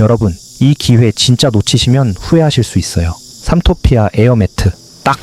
여러분, 이 기회 진짜 놓치시면 후회하실 수 있어요. 삼토피아 에어매트. 딱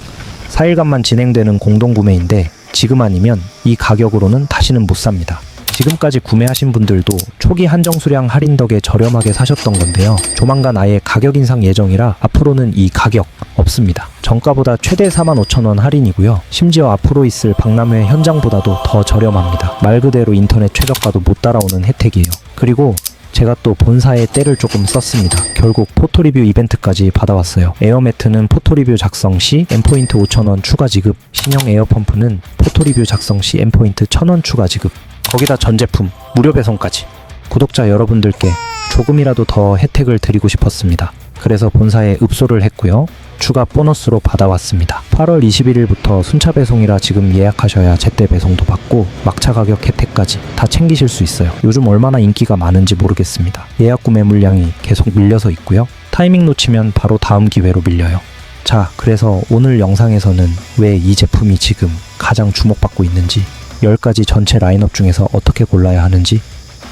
4일간만 진행되는 공동구매인데 지금 아니면 이 가격으로는 다시는 못 삽니다. 지금까지 구매하신 분들도 초기 한정 수량 할인 덕에 저렴하게 사셨던 건데요. 조만간 아예 가격 인상 예정이라 앞으로는 이 가격 없습니다. 정가보다 최대 45,000원 할인이고요. 심지어 앞으로 있을 박람회 현장보다도 더 저렴합니다. 말 그대로 인터넷 최저가도 못 따라오는 혜택이에요. 그리고 제가 또 본사에 때를 조금 썼습니다. 결국 포토리뷰 이벤트까지 받아왔어요. 에어매트는 포토리뷰 작성 시 M포인트 5,000원 추가 지급, 신형 에어펌프는 포토리뷰 작성 시 M포인트 1,000원 추가 지급, 거기다 전 제품 무료 배송까지. 구독자 여러분들께 조금이라도 더 혜택을 드리고 싶었습니다. 그래서 본사에 읍소를 했고요. 추가 보너스로 받아왔습니다. 8월 21일부터 순차 배송이라 지금 예약하셔야 제때 배송도 받고 막차 가격 혜택까지 다 챙기실 수 있어요. 요즘 얼마나 인기가 많은지 모르겠습니다. 예약 구매 물량이 계속 밀려서 있고요. 타이밍 놓치면 바로 다음 기회로 밀려요. 자, 그래서 오늘 영상에서는 왜 이 제품이 지금 가장 주목받고 있는지 10가지 전체 라인업 중에서 어떻게 골라야 하는지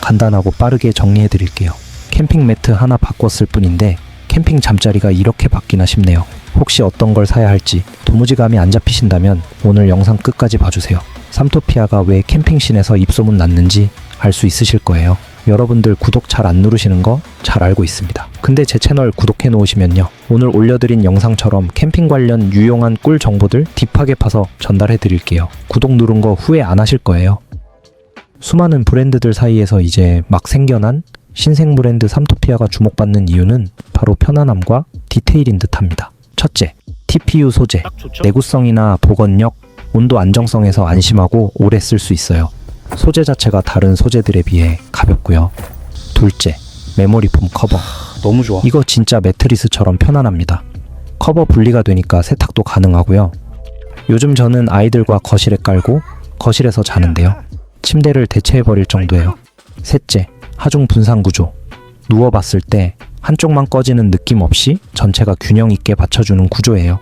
간단하고 빠르게 정리해 드릴게요. 캠핑 매트 하나 바꿨을 뿐인데 캠핑 잠자리가 이렇게 바뀌나 싶네요. 혹시 어떤 걸 사야 할지 도무지 감이 안 잡히신다면 오늘 영상 끝까지 봐주세요. 삼토피아가 왜 캠핑씬에서 입소문 났는지 알 수 있으실 거예요. 여러분들 구독 잘 안 누르시는 거 잘 알고 있습니다. 근데 제 채널 구독해 놓으시면요. 오늘 올려드린 영상처럼 캠핑 관련 유용한 꿀 정보들 딥하게 파서 전달해 드릴게요. 구독 누른 거 후회 안 하실 거예요. 수많은 브랜드들 사이에서 이제 막 생겨난 신생 브랜드 삼토피아가 주목받는 이유는 바로 편안함과 디테일인 듯합니다. 첫째, TPU 소재. 내구성이나 보건력, 온도 안정성에서 안심하고 오래 쓸 수 있어요. 소재 자체가 다른 소재들에 비해 가볍고요. 둘째, 메모리 폼 커버. 너무 좋아. 이거 진짜 매트리스처럼 편안합니다. 커버 분리가 되니까 세탁도 가능하고요. 요즘 저는 아이들과 거실에 깔고 거실에서 자는데요. 침대를 대체해버릴 정도예요. 셋째, 하중 분산 구조. 누워봤을 때 한쪽만 꺼지는 느낌 없이 전체가 균형 있게 받쳐주는 구조예요.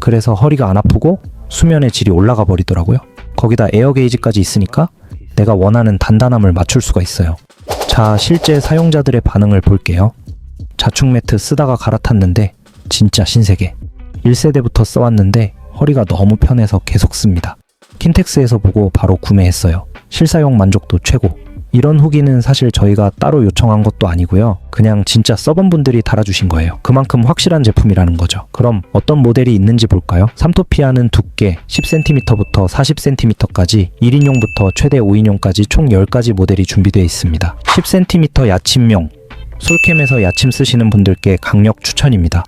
그래서 허리가 안 아프고 수면의 질이 올라가 버리더라고요. 거기다 에어 게이지까지 있으니까 내가 원하는 단단함을 맞출 수가 있어요. 자, 실제 사용자들의 반응을 볼게요. 자충 매트 쓰다가 갈아탔는데 진짜 신세계. 1세대부터 써왔는데 허리가 너무 편해서 계속 씁니다. 킨텍스에서 보고 바로 구매했어요. 실사용 만족도 최고. 이런 후기는 사실 저희가 따로 요청한 것도 아니고요. 그냥 진짜 써본 분들이 달아주신 거예요. 그만큼 확실한 제품이라는 거죠. 그럼 어떤 모델이 있는지 볼까요? 삼토피아는 두께 10cm부터 40cm까지 1인용부터 최대 5인용까지 총 10가지 모델이 준비되어 있습니다. 10cm 야침용, 솔캠에서 야침 쓰시는 분들께 강력 추천입니다.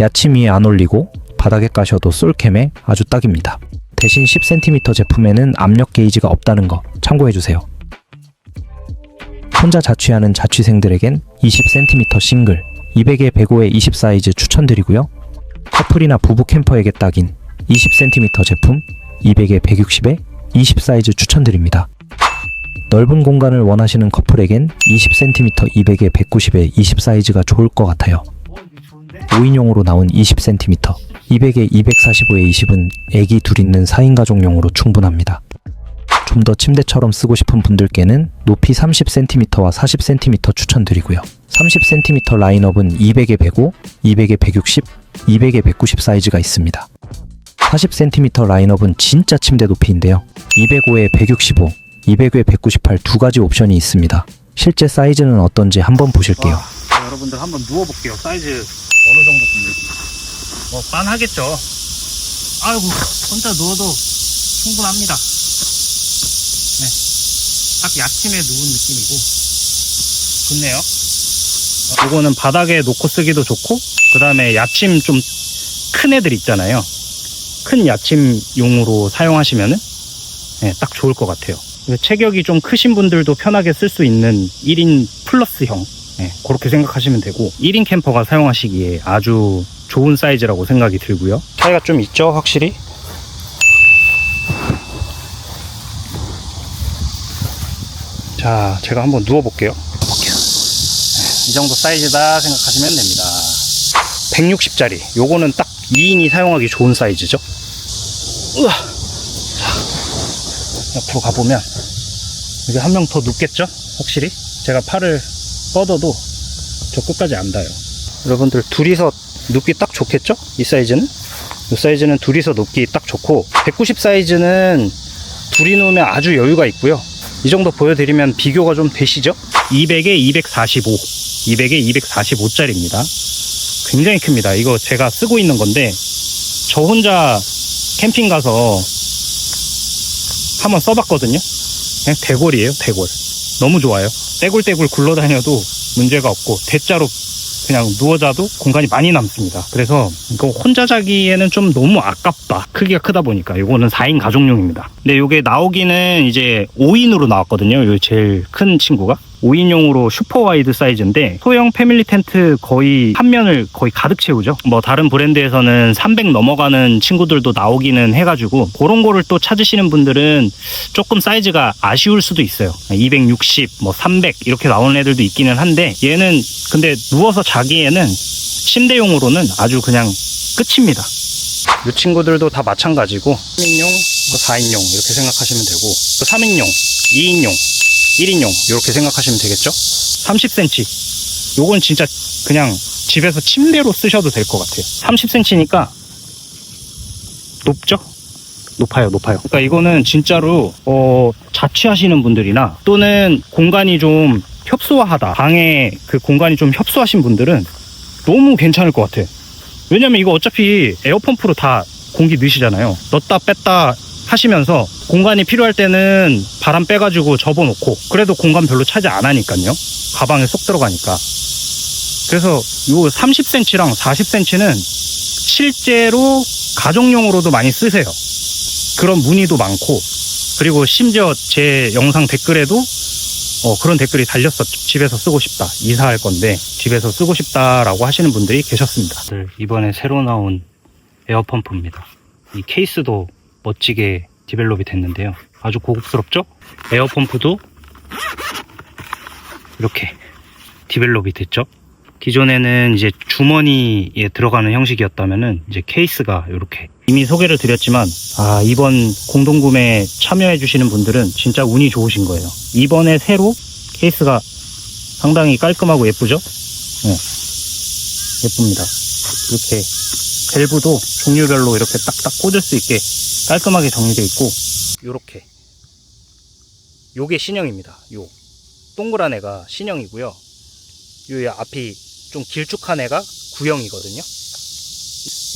야침 위에 안 올리고 바닥에 까셔도 솔캠에 아주 딱입니다. 대신 10cm 제품에는 압력 게이지가 없다는 거 참고해주세요. 혼자 자취하는 자취생들에겐 20cm 싱글, 200에 105에 20 사이즈 추천드리고요. 커플이나 부부 캠퍼에게 딱인 20cm 제품, 200에 160에 20 사이즈 추천드립니다. 넓은 공간을 원하시는 커플에겐 20cm 200에 190에 20 사이즈가 좋을 것 같아요. 5인용으로 나온 20cm, 200에 245에 20은 애기 둘 있는 4인 가족용으로 충분합니다. 좀 더 침대처럼 쓰고 싶은 분들께는 높이 30cm와 40cm 추천드리고요. 30cm 라인업은 200에 105, 200에 160, 200에 190 사이즈가 있습니다. 40cm 라인업은 진짜 침대 높이인데요. 205에 165, 200에 198 두 가지 옵션이 있습니다. 실제 사이즈는 어떤지 한번 보실게요. 자, 여러분들 한번 누워볼게요. 사이즈 어느 정도 됩니까? 뭐 빤하겠죠. 아이고 혼자 누워도 충분합니다. 네, 딱 야침에 누운 느낌이고 좋네요. 어, 이거는 바닥에 놓고 쓰기도 좋고 그 다음에 야침 좀 큰 애들 있잖아요. 큰 야침용으로 사용하시면은 네, 딱 좋을 것 같아요. 체격이 좀 크신 분들도 편하게 쓸 수 있는 1인 플러스형 네, 그렇게 생각하시면 되고 1인 캠퍼가 사용하시기에 아주 좋은 사이즈라고 생각이 들고요 차이가 좀 있죠 확실히 자 제가 한번 누워 볼게요 볼게요. 네, 이 정도 사이즈다 생각하시면 됩니다 160짜리 요거는 딱 2인이 사용하기 좋은 사이즈죠 우와. 자, 옆으로 가보면 여기 한명 더 눕겠죠 확실히 제가 팔을 뻗어도 저 끝까지 안 닿아요. 여러분들 둘이서 눕기 딱 좋겠죠? 이 사이즈는? 이 사이즈는 둘이서 눕기 딱 좋고 190 사이즈는 둘이 누우면 아주 여유가 있고요. 이 정도 보여드리면 비교가 좀 되시죠? 200에 245, 200에 245짜리입니다. 굉장히 큽니다. 이거 제가 쓰고 있는 건데 저 혼자 캠핑 가서 한번 써봤거든요. 그냥 대골이에요, 대골. 너무 좋아요. 떼굴떼굴 굴러다녀도 문제가 없고 대자로 그냥 누워 자도 공간이 많이 남습니다. 그래서 이거 혼자 자기에는 좀 너무 아깝다. 크기가 크다 보니까 이거는 4인 가족용입니다. 근데 이게 나오기는 이제 5인으로 나왔거든요. 요 제일 큰 친구가. 5인용으로 슈퍼 와이드 사이즈인데 소형 패밀리 텐트 거의 한 면을 거의 가득 채우죠. 뭐 다른 브랜드에서는 300 넘어가는 친구들도 나오기는 해가지고 그런 거를 또 찾으시는 분들은 조금 사이즈가 아쉬울 수도 있어요. 260, 뭐 300 이렇게 나오는 애들도 있기는 한데 얘는 근데 누워서 자기에는 침대용으로는 아주 그냥 끝입니다. 이 친구들도 다 마찬가지고 3인용, 4인용 이렇게 생각하시면 되고 3인용, 2인용, 1인용 이렇게 생각하시면 되겠죠? 30cm. 요건 진짜 그냥 집에서 침대로 쓰셔도 될 것 같아요. 30cm니까 높죠? 높아요, 높아요. 그러니까 이거는 진짜로 어, 자취하시는 분들이나 또는 공간이 좀 협소하다, 방에 그 공간이 좀 협소하신 분들은 너무 괜찮을 것 같아. 왜냐면 이거 어차피 에어펌프로 다 공기 넣으시잖아요. 넣었다 뺐다 하시면서 공간이 필요할 때는 바람 빼가지고 접어놓고 그래도 공간 별로 차지 안 하니까요. 가방에 쏙 들어가니까. 그래서 요 30cm랑 40cm는 실제로 가정용으로도 많이 쓰세요. 그런 문의도 많고 그리고 심지어 제 영상 댓글에도 어, 그런 댓글이 달렸었죠. 집에서 쓰고 싶다. 이사할 건데 집에서 쓰고 싶다라고 하시는 분들이 계셨습니다. 이번에 새로 나온 에어펌프입니다. 이 케이스도 멋지게 디벨롭이 됐는데요. 아주 고급스럽죠? 에어펌프도 이렇게 디벨롭이 됐죠. 기존에는 이제 주머니에 들어가는 형식이었다면은 이제 케이스가 이렇게 이미 소개를 드렸지만 아 이번 공동구매 참여해 주시는 분들은 진짜 운이 좋으신 거예요. 이번에 새로 케이스가 상당히 깔끔하고 예쁘죠? 네. 예쁩니다. 이렇게 밸브도 종류별로 이렇게 딱딱 꽂을 수 있게 깔끔하게 정리되어 있고 요렇게 요게 신형입니다. 요 동그란 애가 신형이고요. 요 앞이 좀 길쭉한 애가 구형이거든요.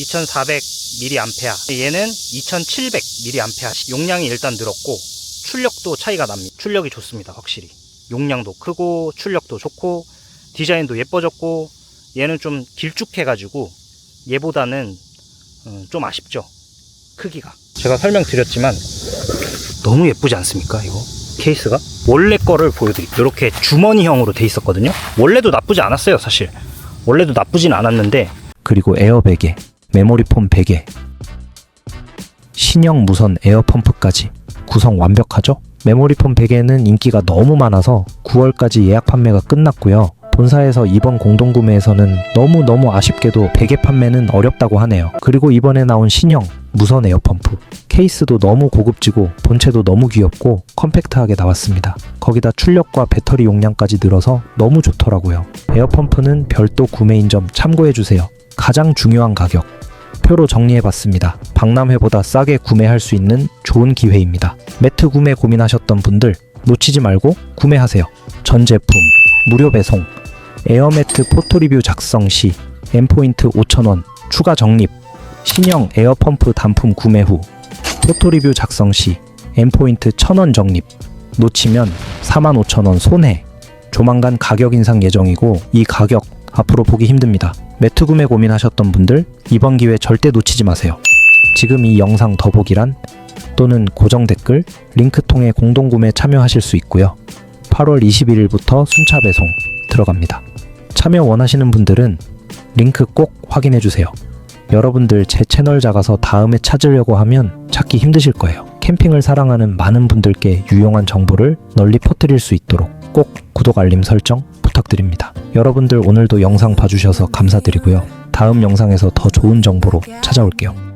2400mAh. 얘는 2700mAh. 용량이 일단 늘었고 출력도 차이가 납니다. 출력이 좋습니다. 확실히. 용량도 크고 출력도 좋고 디자인도 예뻐졌고 얘는 좀 길쭉해 가지고 얘보다는 어, 좀 아쉽죠. 크기가. 제가 설명드렸지만 너무 예쁘지 않습니까? 이거 케이스가 원래 거를 보여드릴게요. 이렇게 주머니형으로 돼 있었거든요. 원래도 나쁘지 않았어요, 사실. 원래도 나쁘진 않았는데 그리고 에어베개, 메모리폼 베개, 신형 무선 에어펌프까지 구성 완벽하죠? 메모리폼 베개는 인기가 너무 많아서 9월까지 예약 판매가 끝났고요. 본사에서 이번 공동구매에서는 너무너무 아쉽게도 베개 판매는 어렵다고 하네요. 그리고 이번에 나온 신형 무선 에어펌프 케이스도 너무 고급지고 본체도 너무 귀엽고 컴팩트하게 나왔습니다. 거기다 출력과 배터리 용량까지 늘어서 너무 좋더라고요. 에어펌프는 별도 구매인 점 참고해주세요. 가장 중요한 가격. 표로 정리해봤습니다. 박람회보다 싸게 구매할 수 있는 좋은 기회입니다. 매트 구매 고민하셨던 분들 놓치지 말고 구매하세요. 전 제품 무료 배송 에어매트 포토리뷰 작성 시 M포인트 5,000원 추가 적립 신형 에어펌프 단품 구매 후 포토리뷰 작성 시 M포인트 1,000원 적립 놓치면 45,000원 손해 조만간 가격 인상 예정이고 이 가격 앞으로 보기 힘듭니다. 매트 구매 고민하셨던 분들 이번 기회 절대 놓치지 마세요. 지금 이 영상 더보기란 또는 고정 댓글 링크 통해 공동 구매 참여하실 수 있고요. 8월 21일부터 순차 배송 들어갑니다. 참여 원하시는 분들은 링크 꼭 확인해 주세요. 여러분들 제 채널 작아서 다음에 찾으려고 하면 찾기 힘드실 거예요. 캠핑을 사랑하는 많은 분들께 유용한 정보를 널리 퍼뜨릴 수 있도록 꼭 구독 알림 설정 부탁드립니다. 여러분들 오늘도 영상 봐주셔서 감사드리고요. 다음 영상에서 더 좋은 정보로 찾아올게요.